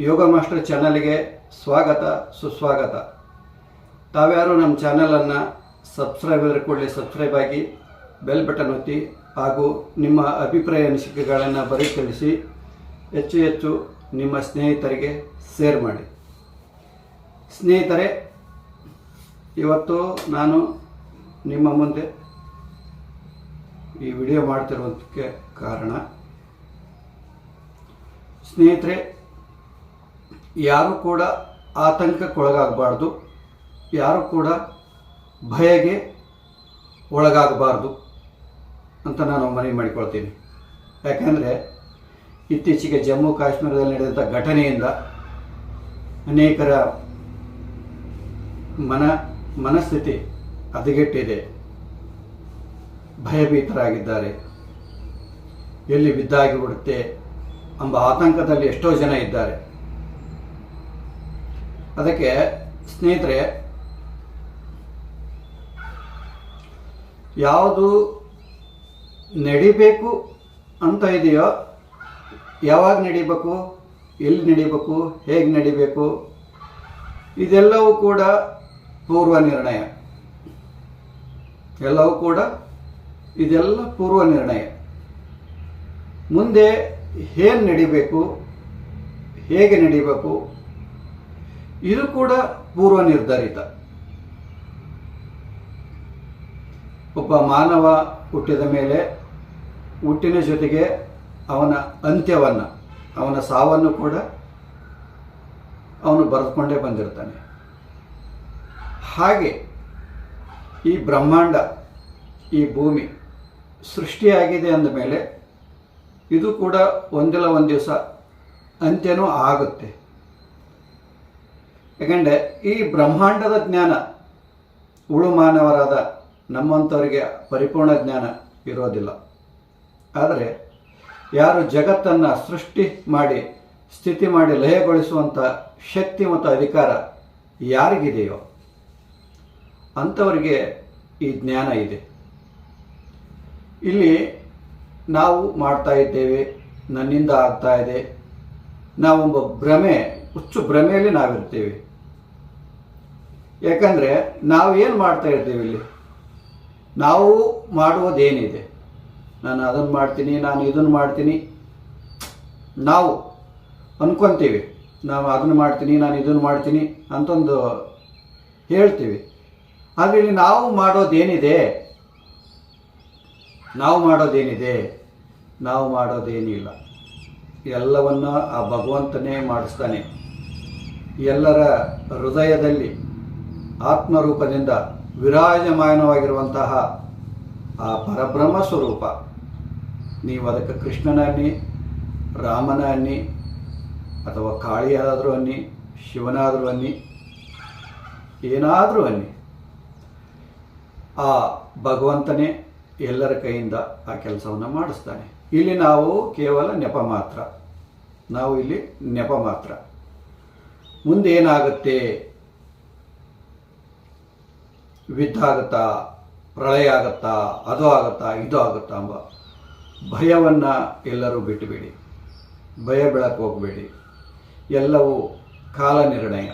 ಯೋಗ master ಚಾನಲ್ಗೆ ಸ್ವಾಗತ, ಸುಸ್ವಾಗತ. ತಾವ್ಯಾರು ನಮ್ಮ ಚಾನಲನ್ನು ಸಬ್ಸ್ಕ್ರೈಬ್ ಕೂಡಲಿ ಸಬ್ಸ್ಕ್ರೈಬ್ ಆಗಿ ಬೆಲ್ ಬಟನ್ ಒತ್ತಿ ಹಾಗೂ ನಿಮ್ಮ ಅಭಿಪ್ರಾಯ ಅನಿಸಿಕೆಗಳನ್ನು ಬರೀ ತಿಳಿಸಿ ಹೆಚ್ಚು ಹೆಚ್ಚು ನಿಮ್ಮ ಸ್ನೇಹಿತರಿಗೆ ಶೇರ್ ಮಾಡಿ. ಸ್ನೇಹಿತರೆ, ಇವತ್ತು ನಾನು ನಿಮ್ಮ ಮುಂದೆ ಈ ವಿಡಿಯೋ ಮಾಡ್ತಿರೋದಕ್ಕೆ ಕಾರಣ, ಸ್ನೇಹಿತರೆ ಯಾರು ಕೂಡ ಆತಂಕಕ್ಕೊಳಗಾಗಬಾರ್ದು, ಯಾರು ಕೂಡ ಭಯಗೆ ಒಳಗಾಗಬಾರ್ದು ಅಂತ ನಾನು ಮನವಿ ಮಾಡಿಕೊಳ್ತೀನಿ. ಯಾಕೆಂದರೆ ಇತ್ತೀಚೆಗೆ ಜಮ್ಮು ಕಾಶ್ಮೀರದಲ್ಲಿ ನಡೆದಂಥ ಘಟನೆಯಿಂದ ಅನೇಕರ ಮನ, ಮನಸ್ಥಿತಿ ಹದಗೆಟ್ಟಿದೆ. ಭಯಭೀತರಾಗಿದ್ದಾರೆ. ಎಲ್ಲಿ ಬಿದ್ದಾಗಿ ಬಿಡುತ್ತೆ ಎಂಬ ಆತಂಕದಲ್ಲಿ ಎಷ್ಟೋ ಜನ ಇದ್ದಾರೆ. ಅದಕ್ಕೆ ಸ್ನೇಹಿತರೆ, ಯಾವುದು ನಡಿಬೇಕು ಅಂತ ಇದೆಯೋ, ಯಾವಾಗ ನಡಿಬೇಕು, ಎಲ್ಲಿ ನಡಿಬೇಕು, ಹೇಗೆ ನಡಿಬೇಕು, ಇದೆಲ್ಲವೂ ಕೂಡ ಪೂರ್ವ ನಿರ್ಣಯ. ಎಲ್ಲವೂ ಕೂಡ ಇದೆಲ್ಲ ಪೂರ್ವ ನಿರ್ಣಯ. ಮುಂದೆ ಏನು ನಡಿಬೇಕು, ಹೇಗೆ ನಡಿಬೇಕು ಇದು ಕೂಡ ಪೂರ್ವ ನಿರ್ಧರಿತ. ಒಬ್ಬ ಮಾನವ ಹುಟ್ಟಿದ ಮೇಲೆ ಹುಟ್ಟಿನ ಜೊತೆಗೆ ಅವನ ಅಂತ್ಯವನ್ನು, ಅವನ ಸಾವನ್ನು ಕೂಡ ಅವನು ಬರೆದುಕೊಂಡೇ ಬಂದಿರ್ತಾನೆ. ಹಾಗೆ ಈ ಬ್ರಹ್ಮಾಂಡ, ಈ ಭೂಮಿ ಸೃಷ್ಟಿಯಾಗಿದೆ ಅಂದ ಮೇಲೆ ಇದು ಕೂಡ ಒಂದಿಲ್ಲ ಒಂದು ದಿವಸ ಅಂತ್ಯನೂ ಆಗುತ್ತೆ. ಯಾಕಂದರೆ ಈ ಬ್ರಹ್ಮಾಂಡದ ಜ್ಞಾನ ಉಳು ಮಾನವರಾದ ನಮ್ಮಂಥವರಿಗೆ ಪರಿಪೂರ್ಣ ಜ್ಞಾನ ಇರೋದಿಲ್ಲ. ಆದರೆ ಯಾರು ಜಗತ್ತನ್ನು ಸೃಷ್ಟಿ ಮಾಡಿ, ಸ್ಥಿತಿ ಮಾಡಿ ಲಯಗೊಳಿಸುವಂಥ ಶಕ್ತಿ ಮತ್ತು ಅಧಿಕಾರ ಯಾರಿಗಿದೆಯೋ ಅಂಥವರಿಗೆ ಈ ಜ್ಞಾನ ಇದೆ. ಇಲ್ಲಿ ನಾವು ಮಾಡ್ತಾ ಇದ್ದೇವೆ, ನನ್ನಿಂದ ಆಗ್ತಾ ಇದೆ ನಾವೊಬ್ಬ ಭ್ರಮೆ ಹುಚ್ಚು ಭ್ರಮೆಯಲ್ಲಿ ನಾವಿರ್ತೀವಿ. ಯಾಕಂದರೆ ನಾವು ಏನು ಮಾಡ್ತಾ ಇರ್ತೀವಿ ಇಲ್ಲಿ? ನಾವು ಮಾಡುವುದೇನಿದೆ? ನಾನು ಅದನ್ನು ಮಾಡ್ತೀನಿ, ನಾನು ಇದನ್ನು ಮಾಡ್ತೀನಿ. ನಾವು ಅನ್ಕೊಂತೀವಿ, ನಾವು ಅದನ್ನು ಮಾಡ್ತೀನಿ, ನಾನು ಇದನ್ನು ಮಾಡ್ತೀನಿ ಅಂತಂದು ಹೇಳ್ತೀವಿ. ಆದರೆ ಇಲ್ಲಿ ನಾವು ಮಾಡೋದೇನಿದೆ? ನಾವು ಮಾಡೋದೇನಿದೆ? ನಾವು ಮಾಡೋದೇನಿಲ್ಲ. ಎಲ್ಲವನ್ನ ಆ ಭಗವಂತನೇ ಮಾಡಿಸ್ತಾನೆ. ಎಲ್ಲರ ಹೃದಯದಲ್ಲಿ ಆತ್ಮರೂಪದಿಂದ ವಿರಾಜಮಾನವಾಗಿರುವಂತಹ ಆ ಪರಬ್ರಹ್ಮ ಸ್ವರೂಪ. ನೀವು ಅದಕ್ಕೆ ಕೃಷ್ಣನ ಅನ್ನಿ, ರಾಮನ ಅನ್ನಿ, ಅಥವಾ ಕಾಳಿಯಾದರೂ ಅನ್ನಿ, ಶಿವನಾದರೂ ಅನ್ನಿ, ಏನಾದರೂ ಅನ್ನಿ, ಆ ಭಗವಂತನೇ ಎಲ್ಲರ ಕೈಯಿಂದ ಆ ಕೆಲಸವನ್ನು ಮಾಡಿಸ್ತಾನೆ. ಇಲ್ಲಿ ನಾವು ಕೇವಲ ನೆಪ ಮಾತ್ರ. ನಾವು ಇಲ್ಲಿ ನೆಪ ಮಾತ್ರ. ಮುಂದೆ ಏನಾಗುತ್ತೆ? ಯುದ್ಧ ಪ್ರಳಯ ಆಗುತ್ತಾ, ಅದು ಆಗುತ್ತಾ, ಇದು ಆಗುತ್ತಾ ಎಂಬ ಭಯವನ್ನು ಎಲ್ಲರೂ ಬಿಟ್ಟುಬೇಡಿ. ಭಯ ಬೆಳಕು ಹೋಗಬೇಡಿ. ಎಲ್ಲವೂ ಕಾಲ ನಿರ್ಣಯ.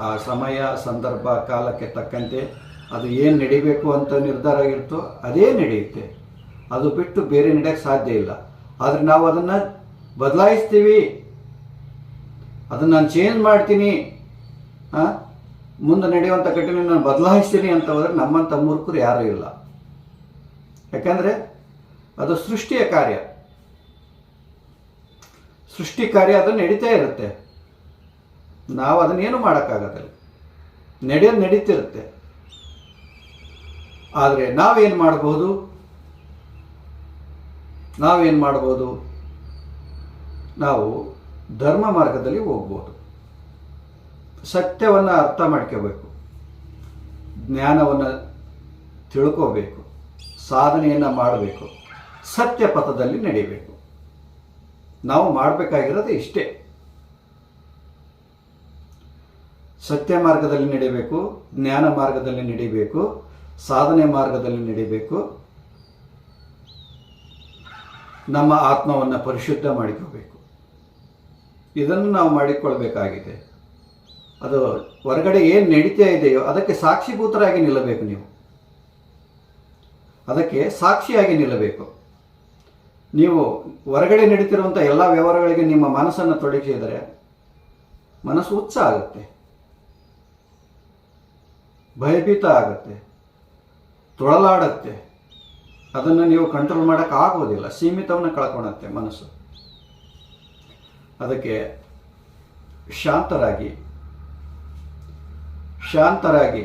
ಆ ಸಮಯ, ಸಂದರ್ಭ, ಕಾಲಕ್ಕೆ ತಕ್ಕಂತೆ ಅದು ಏನು ನಡಿಬೇಕು ಅಂತ ನಿರ್ಧಾರ ಇರ್ತೋ ಅದೇ ನಡೆಯುತ್ತೆ. ಅದು ಬಿಟ್ಟು ಬೇರೆ ನಡೆಯಕ್ಕೆ ಸಾಧ್ಯ ಇಲ್ಲ. ಆದರೆ ನಾವು ಅದನ್ನು ಬದಲಾಯಿಸ್ತೀವಿ. ಅದನ್ನು ನಾನು ಚೇಂಜ್ ಮಾಡ್ತೀನಿ. ಮುಂದೆ ನಡೆಯುವಂಥ ಘಟನೆ ನಾನು ಬದಲಾಯಿಸ್ತೀನಿ ಅಂತ ಹೋದರೆ ನಮ್ಮಂಥ ಮೂರ್ಖರು ಯಾರೂ ಇಲ್ಲ. ಯಾಕಂದರೆ ಅದು ಸೃಷ್ಟಿಯ ಕಾರ್ಯ. ಸೃಷ್ಟಿ ಕಾರ್ಯ ಅದು ನಡೀತಾ ಇರುತ್ತೆ. ನಾವು ಅದನ್ನೇನು ಮಾಡೋಕ್ಕಾಗೋದಿಲ್ಲ. ನಡೆಯೋದು ನಡೀತಿರುತ್ತೆ. ಆದರೆ ನಾವೇನು ಮಾಡಬಹುದು ನಾವೇನು ಮಾಡ್ಬೋದು? ನಾವು ಧರ್ಮ ಮಾರ್ಗದಲ್ಲಿ ಹೋಗ್ಬೋದು. ಸತ್ಯವನ್ನು ಅರ್ಥ ಮಾಡ್ಕೋಬೇಕು. ಜ್ಞಾನವನ್ನು ತಿಳ್ಕೋಬೇಕು. ಸಾಧನೆಯನ್ನು ಮಾಡಬೇಕು. ಸತ್ಯ ಪಥದಲ್ಲಿ ನಡೀಬೇಕು. ನಾವು ಮಾಡಬೇಕಾಗಿರೋದು ಇಷ್ಟೇ. ಸತ್ಯ ಮಾರ್ಗದಲ್ಲಿ ನಡಿಬೇಕು, ಜ್ಞಾನ ಮಾರ್ಗದಲ್ಲಿ ನಡಿಬೇಕು, ಸಾಧನೆ ಮಾರ್ಗದಲ್ಲಿ ನಡಿಬೇಕು ನಮ್ಮ ಆತ್ಮವನ್ನು ಪರಿಶುದ್ಧ ಮಾಡಿಕೊಳ್ಬೇಕು ಇದನ್ನು ನಾವು ಮಾಡಿಕೊಳ್ಬೇಕಾಗಿದೆ. ಅದು ಹೊರಗಡೆ ಏನು ನಡೀತಾ ಇದೆಯೋ ಅದಕ್ಕೆ ಸಾಕ್ಷಿಭೂತರಾಗಿ ನಿಲ್ಲಬೇಕು ನೀವು. ಅದಕ್ಕೆ ಸಾಕ್ಷಿಯಾಗಿ ನಿಲ್ಲಬೇಕು. ನೀವು ಹೊರಗಡೆ ನಡೀತಿರುವಂಥ ಎಲ್ಲ ವ್ಯವಹಾರಗಳಿಗೆ ನಿಮ್ಮ ಮನಸ್ಸನ್ನು ತೊಡಗಿಸಿದರೆ ಮನಸ್ಸು ಉತ್ಸಾಹ ಆಗುತ್ತೆ. ಭಯಭೀತ ಆಗುತ್ತೆ. ತೊಳಲಾಡುತ್ತೆ. ಅದನ್ನು ನೀವು ಕಂಟ್ರೋಲ್ ಮಾಡೋಕೆ ಆಗೋದಿಲ್ಲ ಸೀಮಿತವನ್ನು ಕಳ್ಕೊಳತ್ತೆ ಮನಸ್ಸು. ಅದಕ್ಕೆ ಶಾಂತರಾಗಿ ಶಾಂತರಾಗಿ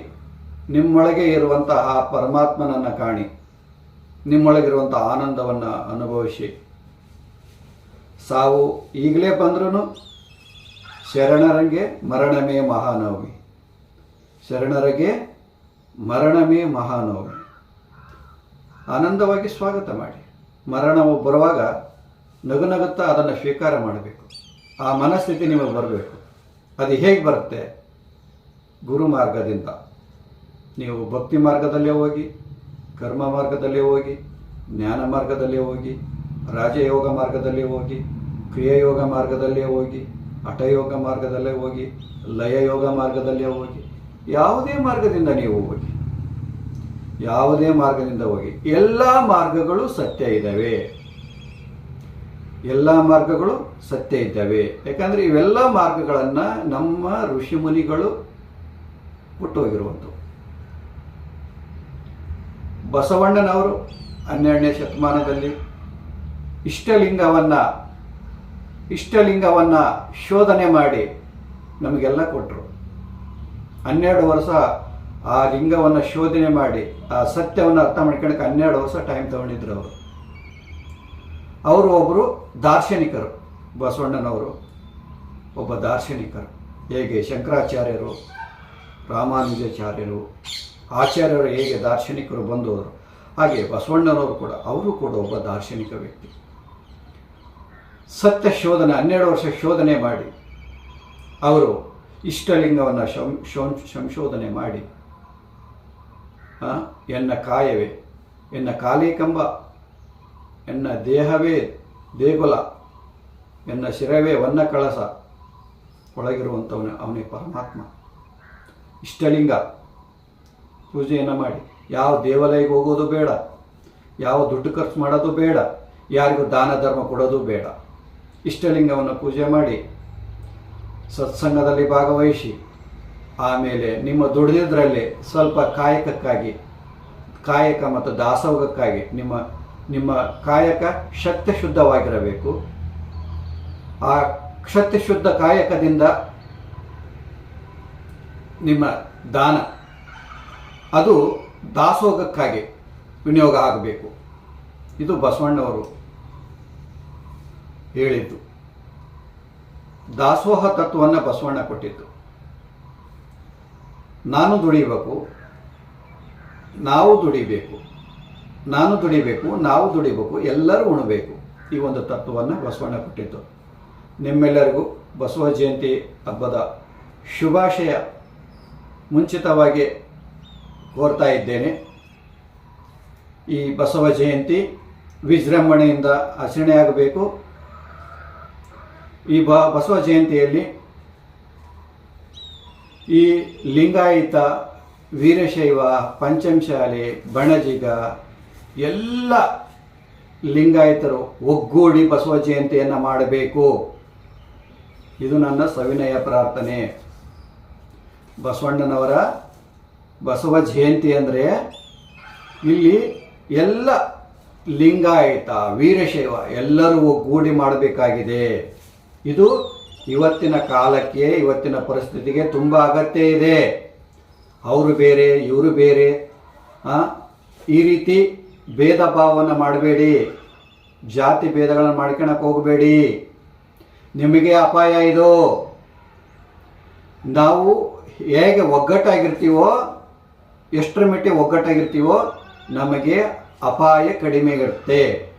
ನಿಮ್ಮೊಳಗೆ ಇರುವಂತಹ ಪರಮಾತ್ಮನನ್ನು ಕಾಣಿ ನಿಮ್ಮೊಳಗಿರುವಂಥ ಆನಂದವನ್ನು ಅನುಭವಿಸಿ. ಸಾವು ಈಗಲೇ ಬಂದ್ರೂ ಶರಣರಂಗೆ ಮರಣಮೇ ಮಹಾನವಮಿ. ಶರಣರಿಗೆ ಮರಣಮೇ ಮಹಾನವಮಿ. ಆನಂದವಾಗಿ ಸ್ವಾಗತ ಮಾಡಿ. ಮರಣವು ಬರುವಾಗ ನಗು ನಗುತ್ತಾ ಅದನ್ನು ಸ್ವೀಕಾರ ಮಾಡಬೇಕು. ಆ ಮನಸ್ಥಿತಿ ನಿಮಗೆ ಬರಬೇಕು. ಅದು ಹೇಗೆ ಬರುತ್ತೆ? ಗುರು ಮಾರ್ಗದಿಂದ. ನೀವು ಭಕ್ತಿ ಮಾರ್ಗದಲ್ಲೇ ಹೋಗಿ, ಕರ್ಮ ಮಾರ್ಗದಲ್ಲೇ ಹೋಗಿ, ಜ್ಞಾನ ಮಾರ್ಗದಲ್ಲೇ ಹೋಗಿ, ರಾಜಯೋಗ ಮಾರ್ಗದಲ್ಲೇ ಹೋಗಿ, ಕ್ರಿಯಾಯೋಗ ಮಾರ್ಗದಲ್ಲೇ ಹೋಗಿ, ಹಠಯೋಗ ಮಾರ್ಗದಲ್ಲೇ ಹೋಗಿ, ಲಯಯೋಗ ಮಾರ್ಗದಲ್ಲೇ ಹೋಗಿ, ಯಾವುದೇ ಮಾರ್ಗದಿಂದ ನೀವು ಹೋಗಿ. ಯಾವುದೇ ಮಾರ್ಗದಿಂದ ಹೋಗಿ. ಎಲ್ಲ ಮಾರ್ಗಗಳು ಸತ್ಯ ಇದ್ದಾವೆ. ಎಲ್ಲ ಮಾರ್ಗಗಳು ಸತ್ಯ ಇದ್ದಾವೆ. ಯಾಕಂದರೆ ಇವೆಲ್ಲ ಮಾರ್ಗಗಳನ್ನು ನಮ್ಮ ಋಷಿಮುನಿಗಳು ಹುಟ್ಟೋಗಿರುವಂಥವು ಬಸವಣ್ಣನವರು ಹನ್ನೆರಡನೇ ಶತಮಾನದಲ್ಲಿ ಇಷ್ಟಲಿಂಗವನ್ನು ಇಷ್ಟಲಿಂಗವನ್ನು ಶೋಧನೆ ಮಾಡಿ ನಮಗೆಲ್ಲ ಕೊಟ್ಟರು ಹನ್ನೆರಡು ವರ್ಷ ಆ ಲಿಂಗವನ್ನು ಶೋಧನೆ ಮಾಡಿ, ಆ ಸತ್ಯವನ್ನು ಅರ್ಥ ಮಾಡ್ಕೊಳಕ್ಕೆ ಹನ್ನೆರಡು ವರ್ಷ ಟೈಮ್ ತಗೊಂಡಿದ್ರು ಅವರು. ಅವರು ಒಬ್ಬರು ದಾರ್ಶನಿಕರು, ಬಸವಣ್ಣನವರು. ಒಬ್ಬ ದಾರ್ಶನಿಕರು. ಹೇಗೆ? ಶಂಕರಾಚಾರ್ಯರು, ರಾಮಾನುಜಾಚಾರ್ಯರು, ಆಚಾರ್ಯರು ಹೇಗೆ ದಾರ್ಶನಿಕರು ಬಂದವರು? ಹಾಗೆ ಬಸವಣ್ಣನವರು ಕೂಡ, ಅವರು ಕೂಡ ಒಬ್ಬ ದಾರ್ಶನಿಕ ವ್ಯಕ್ತಿ. ಸತ್ಯ ಶೋಧನೆ, ಹನ್ನೆರಡು ವರ್ಷ ಶೋಧನೆ ಮಾಡಿ. ಅವರು ಇಷ್ಟಲಿಂಗವನ್ನು ಸಂಶೋಧನೆ ಮಾಡಿ. ಎನ್ನ ಕಾಯವೇ? ಎನ್ನ ಕಾಲಿಕಂಬ? ಎನ್ನ ದೇಹವೇ ದೇಗುಲ? ಎನ್ನ ಶಿರವೇ ವನ್ನ ಕಳಸ? ಒಳಗಿರುವಂಥವನೇ ಅವನೇ ಪರಮಾತ್ಮ. ಇಷ್ಟಲಿಂಗ. ಪೂಜೆಯನ್ನು ಮಾಡಿ. ಯಾವ ದೇವಾಲಯಕ್ಕೆ ಹೋಗೋದು ಬೇಡ. ಯಾವ ದುಡ್ಡು ಖರ್ಚು ಮಾಡೋದು ಬೇಡ. ಯಾರಿಗೂ ದಾನ ಧರ್ಮ ಕೊಡೋದು ಬೇಡ. ಇಷ್ಟಲಿಂಗವನ್ನು ಪೂಜೆ ಮಾಡಿ. ಸತ್ಸಂಗದಲ್ಲಿ ಭಾಗವಹಿಸಿ. ಆಮೇಲೆ ನಿಮ್ಮ ದುಡಿದಿದ್ರಲ್ಲಿ ಸ್ವಲ್ಪ ಕಾಯಕಕ್ಕಾಗಿ, ಕಾಯಕ ಮತ್ತು ದಾಸೋಗಕ್ಕಾಗಿ ನಿಮ್ಮ ನಿಮ್ಮ ಕಾಯಕ ಶಕ್ತಿ ಶುದ್ಧವಾಗಿರಬೇಕು ಆ ಶಕ್ತಿ ಶುದ್ಧ ಕಾಯಕದಿಂದ ನಿಮ್ಮ ದಾನ, ಅದು ದಾಸೋಗಕ್ಕಾಗಿ ವಿನಿಯೋಗ ಆಗಬೇಕು. ಇದು ಬಸವಣ್ಣವರು ಹೇಳಿದ್ದು. ದಾಸೋಹ ತತ್ವವನ್ನು ಬಸವಣ್ಣ ಕೊಟ್ಟಿದ್ದು. ನಾನು ದುಡಿಬೇಕು, ನಾವು ದುಡಿಬೇಕು, ನಾನು ದುಡಿಬೇಕು, ನಾವು ದುಡಿಬೇಕು, ಎಲ್ಲರೂ ಉಣಬೇಕು. ಈ ಒಂದು ತತ್ವವನ್ನು ಬಸವಣ್ಣ ಕೊಟ್ಟಿದ್ದು. ನಿಮ್ಮೆಲ್ಲರಿಗೂ ಬಸವ ಜಯಂತಿ ಹಬ್ಬದ ಶುಭಾಶಯ ಮುಂಚಿತವಾಗಿ ಕೋರ್ತಾ ಇದ್ದೇನೆ. ಈ ಬಸವ ಜಯಂತಿ ವಿಜೃಂಭಣೆಯಿಂದ ಆಚರಣೆಯಾಗಬೇಕು. ಈ ಬಸವ ಜಯಂತಿಯಲ್ಲಿ ಈ ಲಿಂಗಾಯತ, ವೀರಶೈವ, ಪಂಚಮಶಾಲೆ, ಬಣಜಿಗ ಎಲ್ಲ ಲಿಂಗಾಯತರು ಒಗ್ಗೂಡಿ ಬಸವ ಜಯಂತಿಯನ್ನು ಮಾಡಬೇಕು. ಇದು ನನ್ನ ಸವಿನಯ ಪ್ರಾರ್ಥನೆ. ಬಸವಣ್ಣನವರ ಬಸವ ಜಯಂತಿ ಅಂದರೆ ಇಲ್ಲಿ ಎಲ್ಲ ಲಿಂಗಾಯತ, ವೀರಶೈವ ಎಲ್ಲರೂ ಒಗ್ಗೂಡಿ ಮಾಡಬೇಕಾಗಿದೆ. ಇದು ಇವತ್ತಿನ ಕಾಲಕ್ಕೆ, ಇವತ್ತಿನ ಪರಿಸ್ಥಿತಿಗೆ ತುಂಬ ಅಗತ್ಯ ಇದೆ. ಅವರು ಬೇರೆ, ಇವರು ಬೇರೆ. ಈ ರೀತಿ ಭೇದ ಭಾವವನ್ನು ಮಾಡಬೇಡಿ. ಜಾತಿ ಭೇದಗಳನ್ನು ಮಾಡ್ಕೊಳಕ್ಕೆ ಹೋಗಬೇಡಿ. ನಿಮಗೆ ಅಪಾಯ ಇದು. ನಾವು ಹೇಗೆ ಒಗ್ಗಟ್ಟಾಗಿರ್ತೀವೋ, ಎಷ್ಟರ ಮಟ್ಟಿಗೆ ಒಗ್ಗಟ್ಟಾಗಿರ್ತೀವೋ, ನಮಗೆ ಅಪಾಯ ಕಡಿಮೆ ಇರುತ್ತೆ.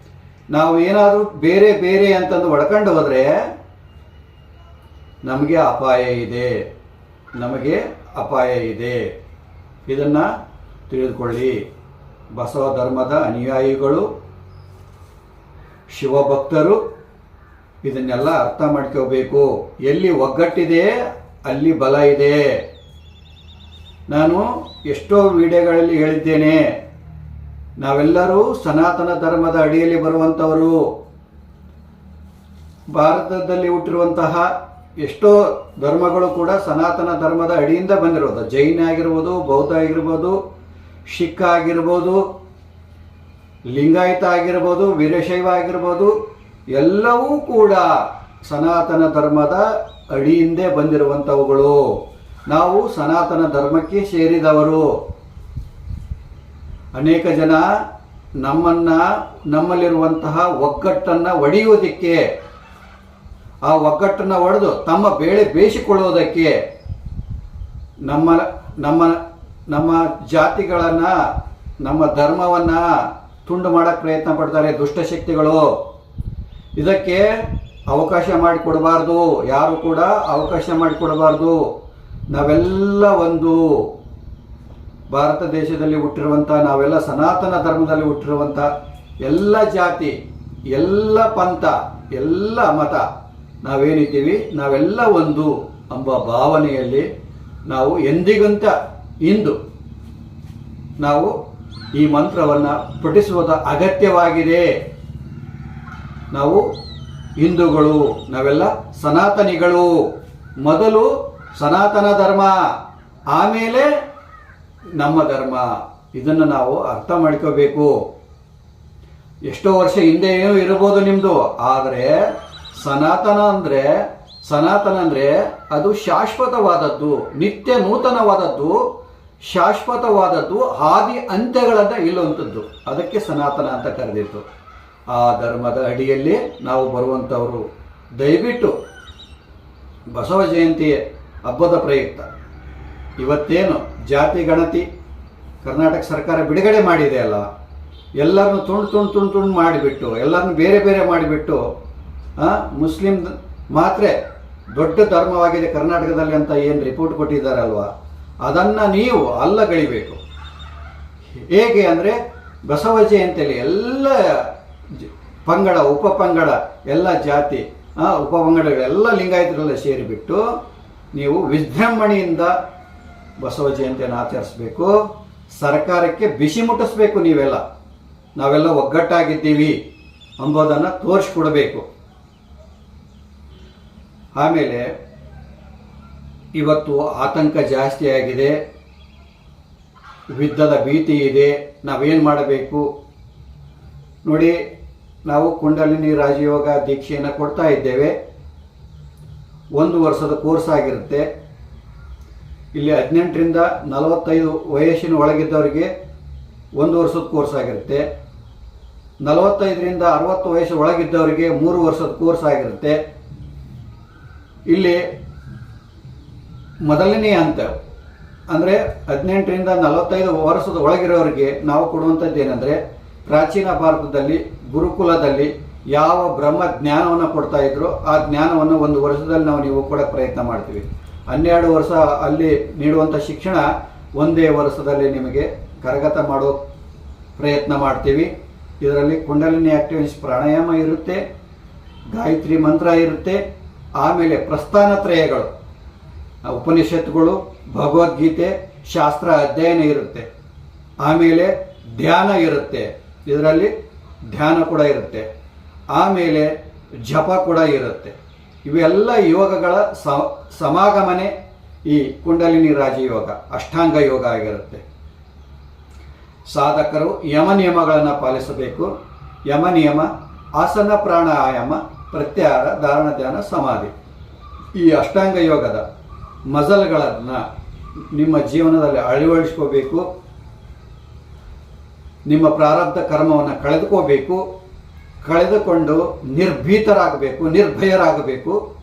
ನಾವು ಏನಾದರೂ ಬೇರೆ ಬೇರೆ ಅಂತಂದು ಒಡ್ಕೊಂಡು ಹೋದರೆ ನಮಗೆ ಅಪಾಯ ಇದೆ. ನಮಗೆ ಅಪಾಯ ಇದೆ. ಇದನ್ನು ತಿಳಿದುಕೊಳ್ಳಿ. ಬಸವ ಧರ್ಮದ ಅನುಯಾಯಿಗಳು, ಶಿವಭಕ್ತರು ಇದನ್ನೆಲ್ಲ ಅರ್ಥ ಮಾಡ್ಕೋಬೇಕು. ಎಲ್ಲಿ ಒಗ್ಗಟ್ಟಿದೆ, ಅಲ್ಲಿ ಬಲ ಇದೆ. ನಾನು ಎಷ್ಟೋ ವಿಡಿಯೋಗಳಲ್ಲಿ ಹೇಳಿದ್ದೇನೆ. ನಾವೆಲ್ಲರೂ ಸನಾತನ ಧರ್ಮದ ಅಡಿಯಲ್ಲಿ ಬರುವಂಥವರು. ಭಾರತದಲ್ಲಿ ಹುಟ್ಟಿರುವಂತಹ ಎಷ್ಟೋ ಧರ್ಮಗಳು ಕೂಡ ಸನಾತನ ಧರ್ಮದ ಅಡಿಯಿಂದ ಬಂದಿರೋದು. ಜೈನ ಆಗಿರ್ಬೋದು, ಬೌದ್ಧ ಆಗಿರ್ಬೋದು, ಶಿಖ್ ಆಗಿರ್ಬೋದು, ಲಿಂಗಾಯತ ಆಗಿರ್ಬೋದು, ವೀರಶೈವ ಆಗಿರ್ಬೋದು, ಎಲ್ಲವೂ ಕೂಡ ಸನಾತನ ಧರ್ಮದ ಅಡಿಯಿಂದೇ ಬಂದಿರುವಂಥವುಗಳು. ನಾವು ಸನಾತನ ಧರ್ಮಕ್ಕೆ ಸೇರಿದವರು. ಅನೇಕ ಜನ ನಮ್ಮನ್ನ, ನಮ್ಮಲ್ಲಿರುವಂತಹ ಒಗ್ಗಟ್ಟನ್ನು ಒಡೆಯುವುದಕ್ಕೆ ಆ ಒಗ್ಗಟ್ಟನ್ನು ಒಡೆದು ತಮ್ಮ ಬೇಳೆ ಬೇಯಿಸಿಕೊಳ್ಳುವುದಕ್ಕೆ ನಮ್ಮ ನಮ್ಮ ನಮ್ಮ ಜಾತಿಗಳನ್ನು, ನಮ್ಮ ಧರ್ಮವನ್ನು ತುಂಡು ಮಾಡೋಕ್ಕೆ ಪ್ರಯತ್ನ ಪಡ್ತಾರೆ ದುಷ್ಟಶಕ್ತಿಗಳು ಇದಕ್ಕೆ ಅವಕಾಶ ಮಾಡಿಕೊಡಬಾರ್ದು, ಯಾರು ಕೂಡ ಅವಕಾಶ ಮಾಡಿಕೊಡಬಾರ್ದು. ನಾವೆಲ್ಲ ಒಂದು ಭಾರತ ದೇಶದಲ್ಲಿ ಹುಟ್ಟಿರುವಂಥ ನಾವೆಲ್ಲ ಸನಾತನ ಧರ್ಮದಲ್ಲಿ ಹುಟ್ಟಿರುವಂಥ ಎಲ್ಲ ಜಾತಿ, ಎಲ್ಲ ಪಂಥ, ಎಲ್ಲ ಮತ ನಾವೇನಿದ್ದೀವಿ? ನಾವೆಲ್ಲ ಒಂದು ಎಂಬ ಭಾವನೆಯಲ್ಲಿ ನಾವು ಎಂದಿಗಂತ ಇಂದು ನಾವು ಈ ಮಂತ್ರವನ್ನು ಪಠಿಸುವುದ ಅಗತ್ಯವಾಗಿದೆ. ನಾವು ಹಿಂದೂಗಳು, ನಾವೆಲ್ಲ ಸನಾತನಿಗಳು. ಮೊದಲು ಸನಾತನ ಧರ್ಮ, ಆಮೇಲೆ ನಮ್ಮ ಧರ್ಮ. ಇದನ್ನು ನಾವು ಅರ್ಥ ಮಾಡ್ಕೋಬೇಕು. ಎಷ್ಟೋ ವರ್ಷ ಹಿಂದೆ ಏನೋ ಇರ್ಬೋದು ನಿಮ್ಮದು ಆದರೆ ಸನಾತನ ಅಂದರೆ ಸನಾತನ ಅಂದರೆ ಅದು ಶಾಶ್ವತವಾದದ್ದು, ನಿತ್ಯ ನೂತನವಾದದ್ದು, ಶಾಶ್ವತವಾದದ್ದು ಹಾದಿ ಅಂತ್ಯಗಳನ್ನು ಇಲ್ಲುವಂಥದ್ದು. ಅದಕ್ಕೆ ಸನಾತನ ಅಂತ ಕರೆದಿತ್ತು ಆ ಧರ್ಮದ ಅಡಿಯಲ್ಲಿ ನಾವು ಬರುವಂಥವರು ದಯವಿಟ್ಟು ಬಸವ ಜಯಂತಿ ಹಬ್ಬದ ಪ್ರಯುಕ್ತ. ಇವತ್ತೇನು ಜಾತಿ, ಗಣತಿ, ಕರ್ನಾಟಕ ಸರ್ಕಾರ ಬಿಡುಗಡೆ ಮಾಡಿದೆ ಅಲ್ಲ, ಎಲ್ಲರನ್ನು ತುಂಡು ತುಂಡು ತುಂಡು ತುಂಡು ಮಾಡಿಬಿಟ್ಟು, ಎಲ್ಲರನ್ನು ಬೇರೆ ಬೇರೆ ಮಾಡಿಬಿಟ್ಟು ಮುಸ್ಲಿಂ ಮಾತ್ರ ದೊಡ್ಡ ಧರ್ಮವಾಗಿದೆ ಕರ್ನಾಟಕದಲ್ಲಿ ಅಂತ ಏನು ರಿಪೋರ್ಟ್ ಕೊಟ್ಟಿದ್ದಾರಲ್ವಾ ಅದನ್ನು ನೀವು ಅಲ್ಲಗಳಿಬೇಕು ಹೇಗೆ ಅಂದರೆ ಬಸವ ಜಯಂತಿಯಲ್ಲಿ ಎಲ್ಲ ಪಂಗಡ ಉಪ ಪಂಗಡ ಎಲ್ಲ ಜಾತಿ ಉಪ ಉಪಪಂಗಡಗಳೆಲ್ಲ ಲಿಂಗಾಯತರೆಲ್ಲ ಸೇರಿಬಿಟ್ಟು ನೀವು ವಿಜೃಂಭಣೆಯಿಂದ ಬಸವ ಜಯಂತಿಯನ್ನು ಆಚರಿಸಬೇಕು. ಸರ್ಕಾರಕ್ಕೆ ಬಿಸಿ ಮುಟ್ಟಿಸ್ಬೇಕು ನೀವೆಲ್ಲ. ನಾವೆಲ್ಲ ಒಗ್ಗಟ್ಟಾಗಿದ್ದೀವಿ ಅಂಬೋದನ್ನು ತೋರಿಸ್ಕೊಡ್ಬೇಕು. ಆಮೇಲೆ ಇವತ್ತು ಆತಂಕ ಜಾಸ್ತಿ ಆಗಿದೆ, ಯುದ್ಧದ ಭೀತಿ ಇದೆ, ನಾವೇನು ಮಾಡಬೇಕು? ನೋಡಿ, ನಾವು ಕುಂಡಲಿನಿ ರಾಜಯೋಗ ದೀಕ್ಷೆಯನ್ನು ಕೊಡ್ತಾ ಇದ್ದೇವೆ. ಒಂದು ವರ್ಷದ ಕೋರ್ಸ್ ಆಗಿರುತ್ತೆ. ಇಲ್ಲಿ ಹದಿನೆಂಟರಿಂದ ನಲವತ್ತೈದು ವಯಸ್ಸಿನ ಒಳಗಿದ್ದವರಿಗೆ ಒಂದು ವರ್ಷದ ಕೋರ್ಸ್ ಆಗಿರುತ್ತೆ. ನಲವತ್ತೈದರಿಂದ ಅರವತ್ತು ವಯಸ್ಸು ಒಳಗಿದ್ದವರಿಗೆ ಮೂರು ವರ್ಷದ ಕೋರ್ಸ್ ಆಗಿರುತ್ತೆ. ಇಲ್ಲಿ ಮೊದಲನೇ ಹಂತ, ಅಂದರೆ ಹದಿನೆಂಟರಿಂದ ನಲವತ್ತೈದು ವರ್ಷದ ಒಳಗಿರೋರಿಗೆ ನಾವು ಕೊಡುವಂಥದ್ದು ಏನಂದರೆ, ಪ್ರಾಚೀನ ಭಾರತದಲ್ಲಿ, ಗುರುಕುಲದಲ್ಲಿ ಯಾವ ಬ್ರಹ್ಮ ಜ್ಞಾನವನ್ನು ಕೊಡ್ತಾ ಇದ್ರು ಆ ಜ್ಞಾನವನ್ನು ಒಂದು ವರ್ಷದಲ್ಲಿ ನಾವು ನೀವು ಕೊಡೋಕ್ಕೆ ಪ್ರಯತ್ನ ಮಾಡ್ತೀವಿ. ಹನ್ನೆರಡು ವರ್ಷ ಅಲ್ಲಿ ನೀಡುವಂಥ ಶಿಕ್ಷಣ ಒಂದೇ ವರ್ಷದಲ್ಲಿ ನಿಮಗೆ ಕರಗತ ಮಾಡೋ ಪ್ರಯತ್ನ ಮಾಡ್ತೀವಿ. ಇದರಲ್ಲಿ ಕುಂಡಲಿನಿ ಆಕ್ಟಿವಿಸ್ ಪ್ರಾಣಾಯಾಮ ಇರುತ್ತೆ, ಗಾಯತ್ರಿ ಮಂತ್ರ ಇರುತ್ತೆ ಆಮೇಲೆ ಪ್ರಸ್ಥಾನತ್ರಯಗಳು. ತ್ರಯಗಳು ಉಪನಿಷತ್ತುಗಳು, ಭಗವದ್ಗೀತೆ, ಶಾಸ್ತ್ರ ಅಧ್ಯಯನ ಇರುತ್ತೆ. ಆಮೇಲೆ ಧ್ಯಾನ ಇರುತ್ತೆ. ಇದರಲ್ಲಿ ಧ್ಯಾನ ಕೂಡ ಇರುತ್ತೆ. ಆಮೇಲೆ ಜಪ ಕೂಡ ಇರುತ್ತೆ. ಇವೆಲ್ಲ ಯೋಗಗಳ ಸಮಾಗಮನೆ ಈ ಕುಂಡಲಿನಿ ರಾಜಯೋಗ, ಅಷ್ಟಾಂಗ ಯೋಗ ಆಗಿರುತ್ತೆ. ಸಾಧಕರು ಯಮ ನಿಯಮಗಳನ್ನು ಪಾಲಿಸಬೇಕು. ಯಮ ನಿಯಮ, ಆಸನ ಪ್ರಾಣಾಯಾಮ ಪ್ರತ್ಯಾಹಾರ, ಧಾರಣ, ಧ್ಯಾನ, ಸಮಾಧಿ. ಈ ಅಷ್ಟಾಂಗ ಯೋಗದ ಮಜಲ್ಗಳನ್ನು ನಿಮ್ಮ ಜೀವನದಲ್ಲಿ ಅಳವಡಿಸ್ಕೋಬೇಕು. ನಿಮ್ಮ ಪ್ರಾರಬ್ಧ ಕರ್ಮವನ್ನು ಕಳೆದುಕೋಬೇಕು. ಕಳೆದುಕೊಂಡು ನಿರ್ಭೀತರಾಗಬೇಕು, ನಿರ್ಭಯರಾಗಬೇಕು.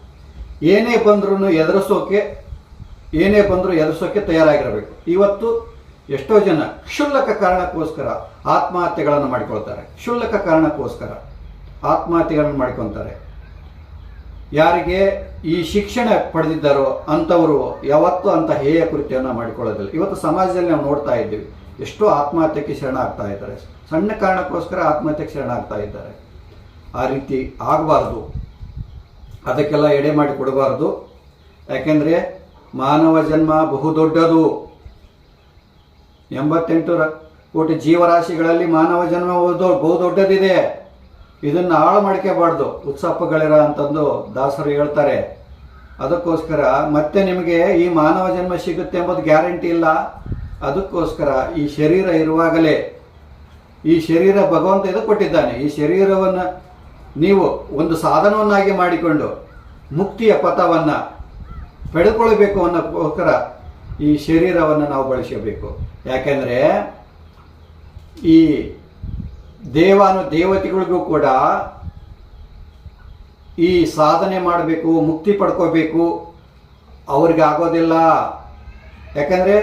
ಏನೇ ಬಂದ್ರೂ ಎದುರಿಸೋಕೆ, ಏನೇ ಬಂದರೂ ಎದುರಿಸೋಕೆ ತಯಾರಾಗಿರಬೇಕು. ಇವತ್ತು ಎಷ್ಟೋ ಜನ ಕ್ಷುಲ್ಲಕ ಕಾರಣಕ್ಕೋಸ್ಕರ ಆತ್ಮಹತ್ಯೆಗಳನ್ನು ಮಾಡಿಕೊಳ್ತಾರೆ. ಕ್ಷುಲ್ಲಕ ಕಾರಣಕ್ಕೋಸ್ಕರ. ಆತ್ಮಹತ್ಯೆಗಳನ್ನು ಮಾಡ್ಕೊತಾರೆ. ಯಾರಿಗೆ ಈ ಶಿಕ್ಷಣ ಪಡೆದಿದ್ದಾರೋ ಅಂಥವರು ಯಾವತ್ತೂ ಅಂತ ಹೇಯ ಕೃತ್ಯವನ್ನು ಮಾಡಿಕೊಳ್ಳೋದಿಲ್ಲ. ಇವತ್ತು ಸಮಾಜದಲ್ಲಿ ನಾವು ನೋಡ್ತಾ ಇದ್ದೀವಿ, ಎಷ್ಟೋ ಆತ್ಮಹತ್ಯೆಗೆ ಶರಣ ಆಗ್ತಾ ಇದ್ದಾರೆ. ಸಣ್ಣ ಕಾರಣಕ್ಕೋಸ್ಕರ ಆತ್ಮಹತ್ಯೆಗೆ ಶರಣ ಆಗ್ತಾ ಇದ್ದಾರೆ. ಆ ರೀತಿ ಆಗಬಾರ್ದು. ಅದಕ್ಕೆಲ್ಲ ಎಡೆ ಮಾಡಿ ಕೊಡಬಾರ್ದು. ಯಾಕೆಂದರೆ ಮಾನವ ಜನ್ಮ ಬಹುದೊಡ್ಡದು ಎಂಬತ್ತೆಂಟು ಕೋಟಿ ಜೀವರಾಶಿಗಳಲ್ಲಿ ಮಾನವ ಜನ್ಮ ಬಹುದೊ- ಬಹುದೊಡ್ಡದಿದೆ ಇದನ್ನು ಹಾಳು ಮಾಡ್ಕೋಬಾರ್ದು ಉತ್ಸಪ್ಪಗಳಿರ ಅಂತಂದು ದಾಸರು ಹೇಳ್ತಾರೆ. ಅದಕ್ಕೋಸ್ಕರ ಮತ್ತೆ ನಿಮಗೆ ಈ ಮಾನವ ಜನ್ಮ ಸಿಗುತ್ತೆ ಎಂಬುದು ಗ್ಯಾರಂಟಿ ಇಲ್ಲ. ಅದಕ್ಕೋಸ್ಕರ ಈ ಶರೀರ ಇರುವಾಗಲೇ ಈ ಶರೀರ ಭಗವಂತ ಇದು ಕೊಟ್ಟಿದ್ದಾನೆ. ಈ ಶರೀರವನ್ನು ನೀವು ಒಂದು ಸಾಧನವನ್ನಾಗಿ ಮಾಡಿಕೊಂಡು ಮುಕ್ತಿಯ ಪಥವನ್ನು ಪಡೆದುಕೊಳ್ಬೇಕು ಅನ್ನೋಕ್ಕೋಸ್ಕರ ಈ ಶರೀರವನ್ನು ನಾವು ಬಳಸಬೇಕು. ಯಾಕೆಂದರೆ ಈ ದೇವಾನು ದೇವತೆಗಳಿಗೂ ಕೂಡ ಈ ಸಾಧನೆ ಮಾಡಬೇಕು, ಮುಕ್ತಿ ಪಡ್ಕೋಬೇಕು ಅವ್ರಿಗೆ ಆಗೋದಿಲ್ಲ ಯಾಕಂದರೆ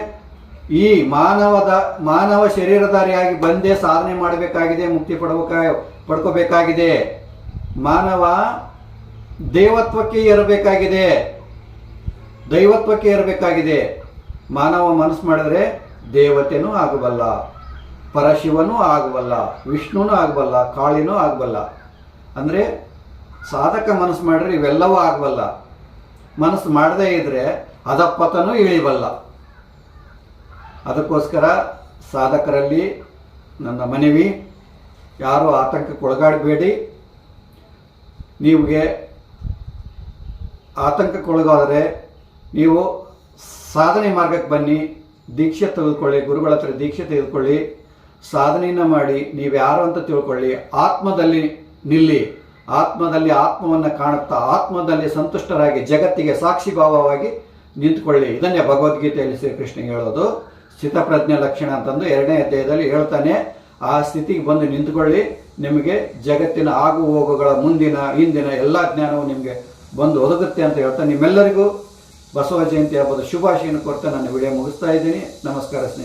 ಈ ಮಾನವದ, ಮಾನವ ಶರೀರಧಾರಿಯಾಗಿ ಬಂದೇ ಸಾಧನೆ ಮಾಡಬೇಕಾಗಿದೆ, ಮುಕ್ತಿ ಪಡಬೇಕಾ, ಪಡ್ಕೋಬೇಕಾಗಿದೆ. ಮಾನವ ದೇವತ್ವಕ್ಕೆ ಇರಬೇಕಾಗಿದೆ ದೈವತ್ವಕ್ಕೆ ಇರಬೇಕಾಗಿದೆ ಮಾನವ ಮನಸ್ಸು ಮಾಡಿದ್ರೆ ದೇವತೆನೂ ಆಗಬಲ್ಲ. ಪರಶಿವನೂ ಆಗಬಲ್ಲ, ವಿಷ್ಣುನೂ ಆಗಬಲ್ಲ, ಕಾಳಿನೂ ಆಗಬಲ್ಲ. ಅಂದರೆ ಸಾಧಕ ಮನಸ್ಸು ಮಾಡಿದ್ರೆ ಇವೆಲ್ಲವೂ ಆಗಬಲ್ಲ. ಮನಸ್ಸು ಮಾಡದೇ ಇದ್ದರೆ ಅಧಪತನೂ ಇಳಿಬಲ್ಲ. ಅದಕ್ಕೋಸ್ಕರ ಸಾಧಕರಲ್ಲಿ ನನ್ನ ಮನವಿ, ಯಾರೂ ಆತಂಕಕ್ಕೆ ನಿಮಗೆ ಆತಂಕಕ್ಕೊಳಗಾದರೆ ನೀವು ಸಾಧನೆ ಮಾರ್ಗಕ್ಕೆ ಬನ್ನಿ, ದೀಕ್ಷೆ ತೆಗೆದುಕೊಳ್ಳಿ ಗುರುಗಳ ಹತ್ರ ದೀಕ್ಷೆ ತೆಗೆದುಕೊಳ್ಳಿ. ಸಾಧನೆಯನ್ನು ಮಾಡಿ ನೀವು ಯಾರು ಅಂತ ತಿಳ್ಕೊಳ್ಳಿ. ಆತ್ಮದಲ್ಲಿ ನಿಲ್ಲಿ. ಆತ್ಮದಲ್ಲಿ ಆತ್ಮವನ್ನು ಕಾಣುತ್ತಾ ಆತ್ಮದಲ್ಲಿ ಸಂತುಷ್ಟರಾಗಿ ಜಗತ್ತಿಗೆ ಸಾಕ್ಷಿ ಭಾವವಾಗಿ ನಿಂತ್ಕೊಳ್ಳಿ. ಇದನ್ನೇ ಭಗವದ್ಗೀತೆಯಲ್ಲಿ ಶ್ರೀಕೃಷ್ಣ ಹೇಳೋದು. ಸ್ಥಿತಪ್ರಜ್ಞೆ ಲಕ್ಷಣ ಅಂತಂದು ಎರಡನೇ ಅಧ್ಯಾಯದಲ್ಲಿ ಹೇಳ್ತಾನೆ. ಆ ಸ್ಥಿತಿಗೆ ಬಂದು ನಿಂತ್ಕೊಳ್ಳಿ. ನಿಮಗೆ ಜಗತ್ತಿನ ಆಗು ಹೋಗುಗಳ ಮುಂದಿನ, ಹಿಂದಿನ ಎಲ್ಲ ಜ್ಞಾನವು ನಿಮಗೆ ಬಂದು ಒದಗುತ್ತೆ ಅಂತ ಹೇಳ್ತಾ ನಿಮ್ಮೆಲ್ಲರಿಗೂ ಬಸವ ಜಯಂತಿ ಹಬ್ಬದ ಶುಭಾಶಯನ ಕೊಡ್ತಾ ನನ್ನ ವಿಡಿಯೋ ಮುಗಿಸ್ತಾ ಇದ್ದೀನಿ. ನಮಸ್ಕಾರ ಸ್ನೇಹಿತರೆ.